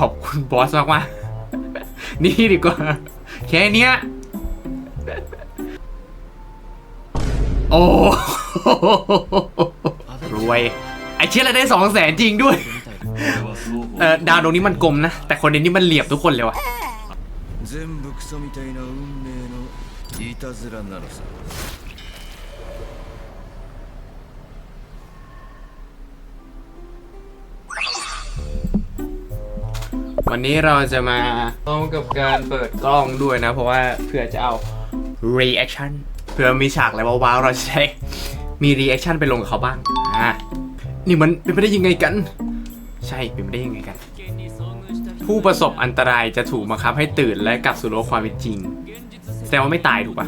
ขอบคุณบอสมากมากๆ นี่ดีกว่า แค่เนี้ย โอ้ รวย ไอเชี่ยเราได้สองแสนจริงด้วย เออดาวตรงนี้มันกลมนะ แต่คนในนี้มันเหลี่ยมทุกคนเลยว่ะ 全部クソみたいな運命のいたずらなのさ วันนี้เราจะมาพร้อมกับการเปิดกล้องด้วยนะ เพราะว่าเพื่อจะเอา reaction เพื่อมีฉากอะไรว้าวๆเราจะได้มี reaction ไปลงกับเขาบ้างอะนี่มันเป็นไปได้ยังไงกัน ใช่เป็นไปได้ยังไงกัน ผู้ประสบอันตรายจะถูกบังคับให้ตื่นและกลับสู่โลกความเป็นจริง แสดงว่าไม่ตายถูกปะ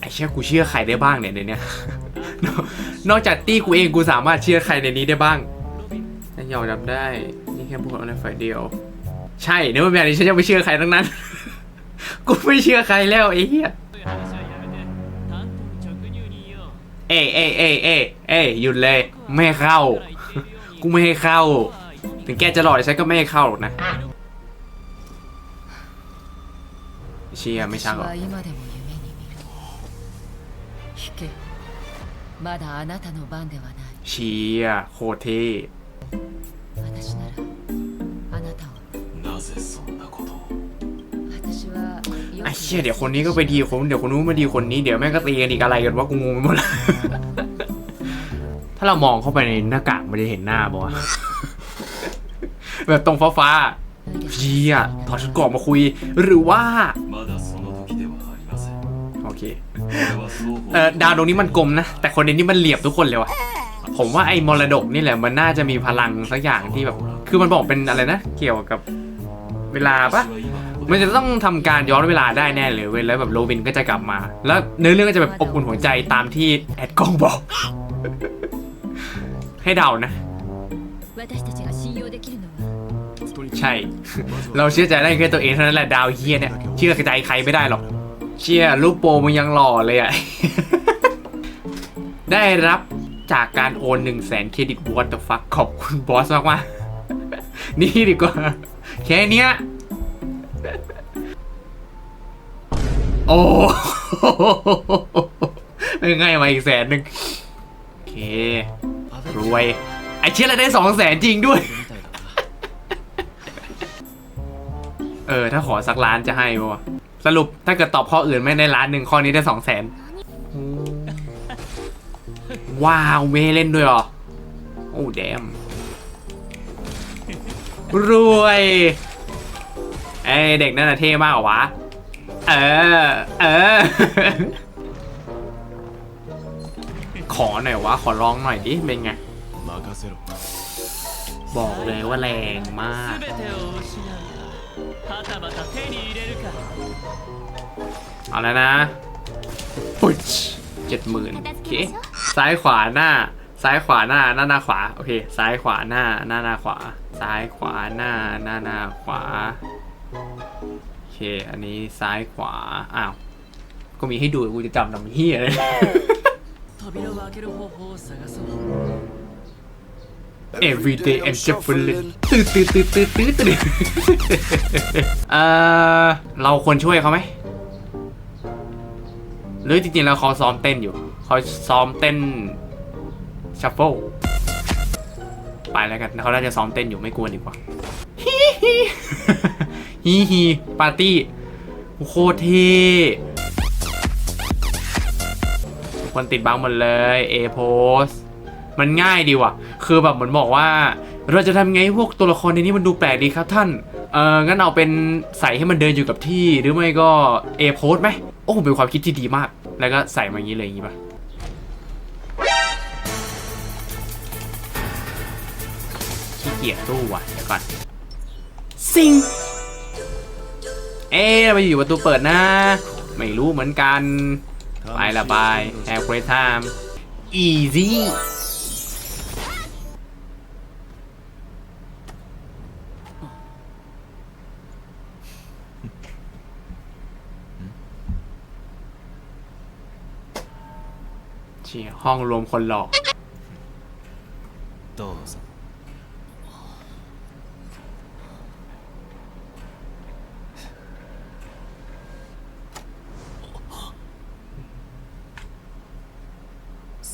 ไอ้เชื่อกูเชื่อใครได้บ้างเนี่ยในเนี้ย นอกจากตี้กูเองกูสามารถเชื่อใครในนี้ได้บ้าง ถ้ายอมรับได้ นี่แค่บุคคลในฝ่ายเดียว ใช่เนื้อแบบนี้ฉันจะไม่เชื่อใครทั้งนั้น กูไม่เชื่อใครแล้วไอ้เหี้ยเอ้เอ้เอ้เอ้เอ้หยุดเลย ไม่เข้า กูไม่ให้เข้า ถึงแกจะหล่อฉันก็ไม่ให้เข้าหรอกนะ เชียไม่ชักหรอกเชียโคเท ไอ้เชี่ยเดี๋ยวคนนี้ก็ไปดีคนเดี๋ยวคนนู้นมาดีคนนี้เดี๋ยวแม่งก็ตีกันอีกอะไรกันว่ากูงงไปหมดแล้วถ้าเรามองเข้าไปในหน้ากากมันจะเห็นหน้าบอแบบตรงฟ้าฟ้าพีอะถอดชุดเกราะมาคุย หรือว่าโอเคเออดาวดวงนี้มันกลมนะ แต่คนเดนนี่มันเหลียบทุกคนเลยว่ะผมว่าไอ้มรดกนี่แหละมันน่าจะมีพลังสักอย่างที่แบบ คือมันบอกเป็นอะไรนะ เกี่ยวกับเวลาปะ มันจะต้องทำการย้อนเวลาได้แน่เลยเว้ยแล้วแบบโรบินก็จะกลับมา แล้วเนื้อเรื่องก็จะแบบอบอุ่นหัวใจตามที่แอดกองบอก ให้เดานะ ใช่ เราเชื่อใจได้แค่ตัวเองเท่านั้นแหละดาวเฮียเนี่ยเชื่อใจใครไม่ได้หรอก เชื่อลูปโปมันยังหล่อเลยอะได้รับจากการโอน1 0 0 0 0แสนเครดิตวอตเตอร์ฟักขอบคุณบอสมากมานี่ดีกว่า แค่เนี้ย โอ้ง่ายมาอีกแสนหนึ่งโอเค รวย ไอเชี่ยอะไรได้สองแสนจริงด้วย เออ ถ้าขอสักล้านจะให้ปะสรุปถ้าเกิดตอบข้ออื่นไม่ได้ล้านหนึ่งข้อนี้ได้สองแสนว้าวไม่ให้เล่นด้วยหรอ โอ้แดมรวย เอ้เด็กนั่นเท่มากเวะ เออ เออ ขอหน่อยวะ ขอร้องหน่อยดิ เป็นไง บอกเลยว่าแรงมาก เอาแล้วนะปุ๊ชเจ็ดหมื่นโอเค ซ้ายขวาหน้า ซ้ายขวาหน้า หน้าหน้าขวา โอเค ซ้ายขวาหน้า หน้าหน้าขวา ซ้ายขวาหน้า หน้าหน้าขวา เค อันนี้ซ้ายขวา อ้าว ก็มีให้ดูกูจะจำหนังเฮียเลยเอวีเดย์แอนเจฟเฟลินตืดตืดตืดตืดตืดตืดเออเราควรช่วยเขาไหม หรือจริงๆ แล้วเขาซ้อมเต้นอยู่ เขาซ้อมเต้นชัฟเฟิลไปแล้วกันเขาน่าจะซ้อมเต้นอยู่ไม่กวนดีกว่า ฮิฮิฮิฮิปาร์ตี้โคตรเท่คนติดบังหมดเลยเอโพสมันง่ายดีว่ะ คือแบบเหมือนบอกว่า เราจะทำไงพวกตัวละครในนี้มันดูแปลกดีครับท่าน เอองั้นเอาเป็นใส่ให้มันเดินอยู่กับที่หรือไม่ก็เอโพสไหมโอ้เป็นความคิดที่ดีมาก แล้วก็ใส่มาอย่างนี้เลยอย่างนี้ปะขี้เกียจตู้ว่ะเดี๋ยวก่อนซิง เอ๊ะไปอยู่ประตูเปิดนะ ไม่รู้เหมือนกัน ไปละบายแอร์เควสไทม์ easy ชี่ห้องรวมคนหลอก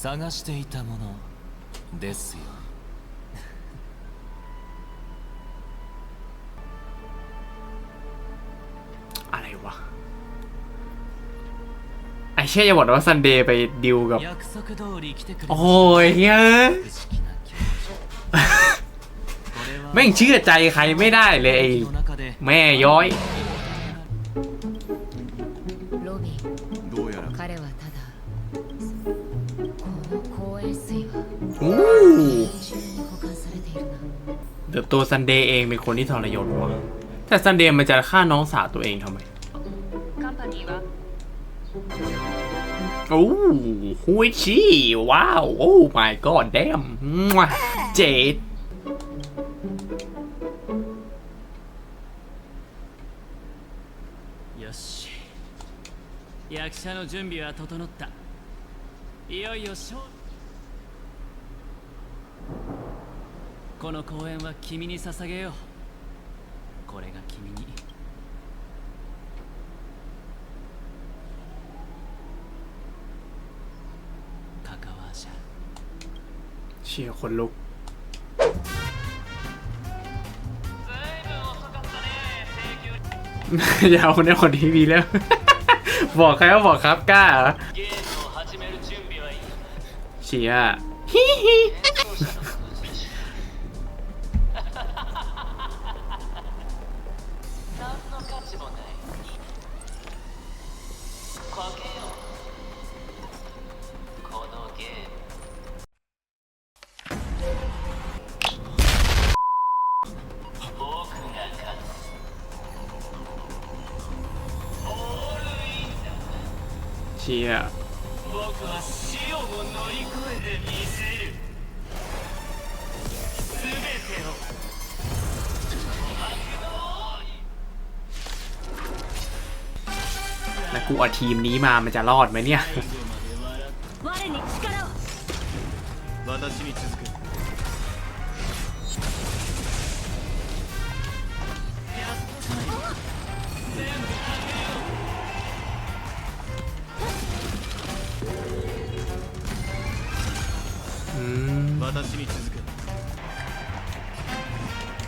探していたものですよ อะไรวะ ไอเช่อย่าบอกนะว่าซันเดย์ไปดิวกับ 約束通り来てくれ โอ้ยเฮ้ย 美しきな教授これは แม่งเชื่อใจใครไม่ได้เลยไอ้ の中で แม่ย้อย ตัวซันเดย์เองเป็นคนที่ทรยศวะแต่ซันเดย์มันจะฆ่าน้องสาวตัวเองทำไม カンパニーは โอ้ฮุยชีว้าว โอ้ my god damn มั่วเจด よし役者の準備は整ったいよいよ勝負 この公演は君に捧げようこれが君に関わじゃ เชียร์คนลุก อย่าเอาคนในคนทีวีแล้ว บอกใครว่าบอกครับกล้าเหรอ ゲームを始める準備はいい เชียร์ฮิฮิ ชียแล้วกูเอาทีมนี้มามันจะรอดไหมเนี่ย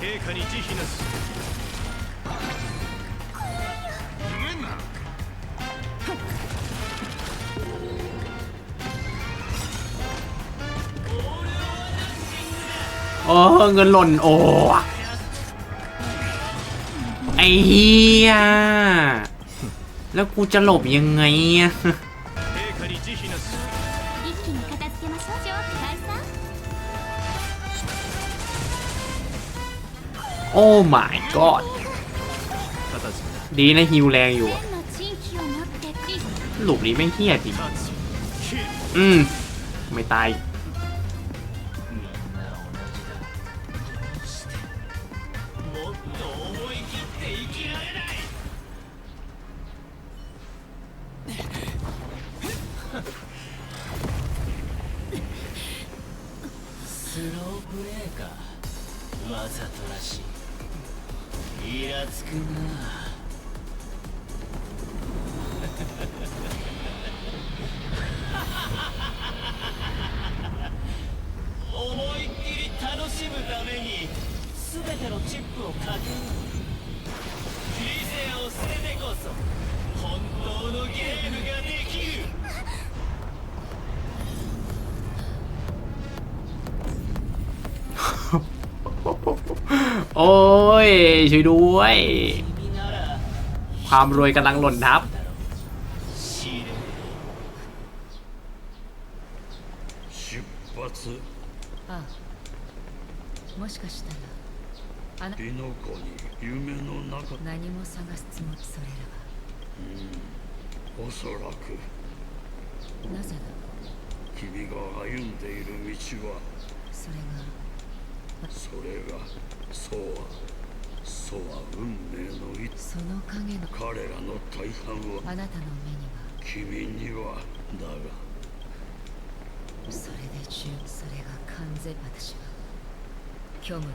陛下に慈悲なしな โอ้เงินหล่น โอ้ไอ้เฮียแล้วกูจะหลบยังไงอะ โอ้ my god 形 ดีนะฮิวแรงอยู่อะ 天の珍気を持ってクリス หลุมนี้ไม่งเฮี้ยจริง 勝ち切る อืม ไม่ตาย もっと思い切って生きられないスロープレーかわざとらしい イラつくな。思いっきり楽しむために全てのチップをかける理性を捨ててこそ本当のゲームができる โอ้ย ช่วยด้วย 君なら ความรวยกำลังหล่นทับ 知れ出発ああもしかしたらあな火の粉に夢の中何も探すつもりそれおそらくらはなぜだ君が歩んでいる道はそれが それがそうはそうは運命の一その影の。彼らの大半はあなたの目には。君にはだが。それで十それが完全私は虚無の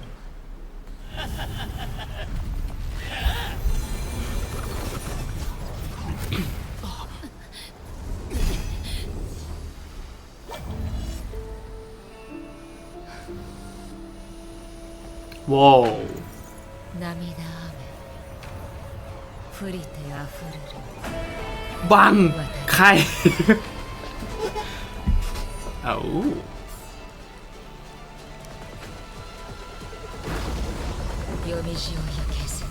わお涙雨。降りて溢れる。バンカイあお夜道を行けず。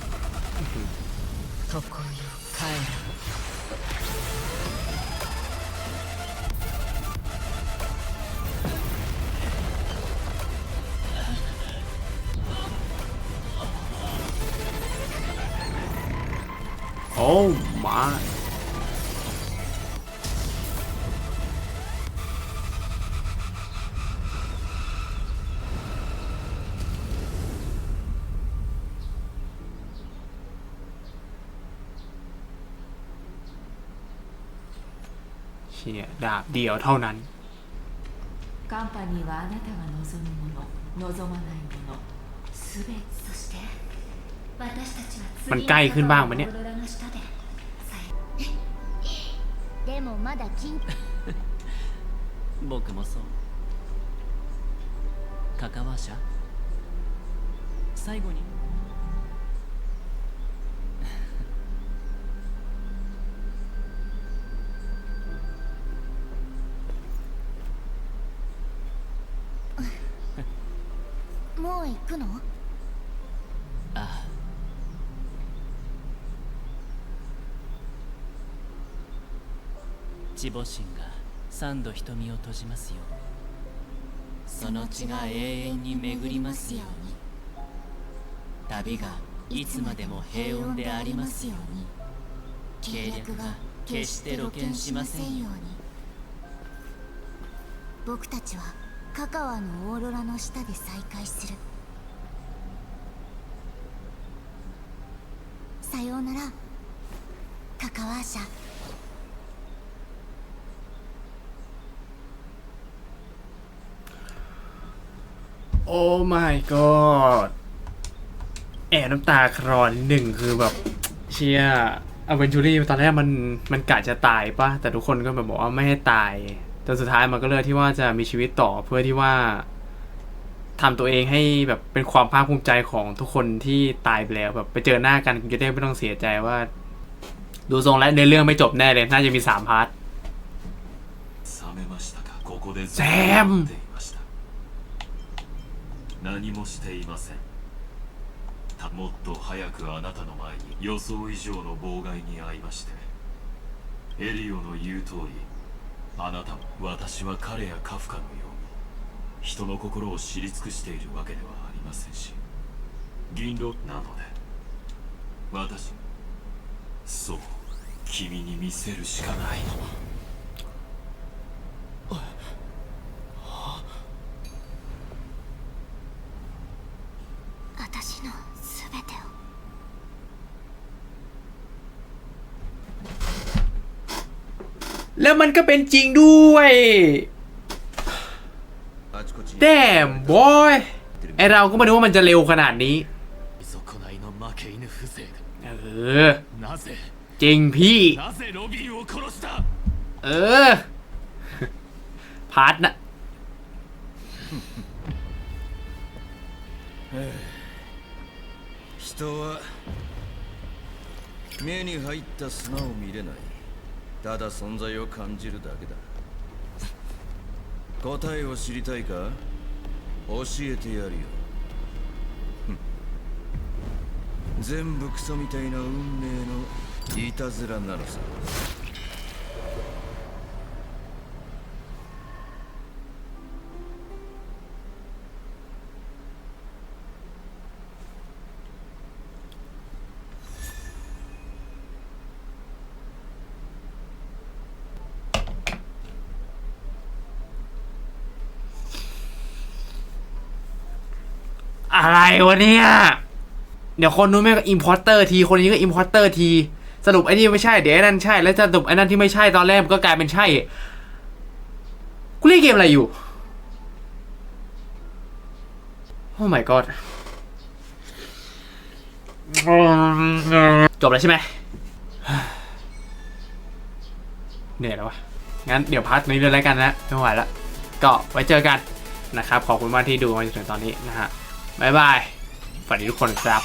โอ้มาเชี่ยดาบเดียวเท่านั้น カンパニーはあなたが望むもの望まないものすべてそして私たちは มันใกล้ขึ้นบ้างปะเนี่ย オーロラの下でさえでもまだ緊僕もそうカカワ社最後にもう行くの 地母神が三度瞳を閉じますよその血が永遠に巡りますように。旅がいつまでも平穏でありますように。計略が決して露見しませんように。僕たちはカカワのオーロラの下で再会する。さようなら。カカワーシャ。 โอ้ไม่ก็แอบน้ำตาคลอนหนึ่งคือแบบ เชียอเวนจูรี่ตอนแรกมันมันกะจะตายปะแต่ทุกคนก็แบบบอกว่าไม่ให้ตายจนสุดท้ายมันก็เลือกที่ว่าจะมีชีวิตต่อเพื่อที่ว่าทำตัวเองให้แบบเป็นความภาคภูมิใจของทุกคนที่ตายไปแล้วแบบไปเจอหน้ากันคุจะได้ไม่ต้องเสียใจว่า ดูทรงและในเรื่องไม่จบแน่เลย น่าจะมีสามพาร์ทแซม 何もしていません。もっと早くあなたの前に予想以上の妨害に遭いましてエリオの言う通りあなたも私は彼やカフカのように人の心を知り尽くしているわけではありませんし銀狼なので私そう君に見せるしかないの。 แล้วมันก็เป็นจริงด้วย あちこちに แดมบอยไอเราก็ไม่รู้ว่ามันจะเร็วขนาดนี้ 損ないの負け犬風情 เออ なぜ จริงพี่ なぜロビンを殺した เออ พาร์ทนะ 人は目に入った砂を見れない ただ存在を感じるだけだ。答えを知りたいか？教えてやるよ。全部クソみたいな運命のいたずらなのさ。 อะไรวะเนี่ย เดี๋ยวคนนู้นแม่งก็อิมพอร์เตอร์ที คนนี้ก็อิมพอร์เตอร์ที สรุปไอ้นี่ไม่ใช่ เดี๋ยวไอ้นั่นใช่ แล้วสรุปไอ้นั่นที่ไม่ใช่ตอนแรกมันก็กลายเป็นใช่ กูเล่นเกมอะไรอยู่ โอ้ my god จบแล้วใช่ไหมเหนื่อยแล้ววะ งั้นเดี๋ยวพักนี้เลยแล้วกันนะ ไม่ไหวแล้วก็ไว้เจอกันนะครับ ขอบคุณมากที่ดูมาจนถึงตอนนี้นะฮะ บ๊ายบายฝันดีทุกคนครับ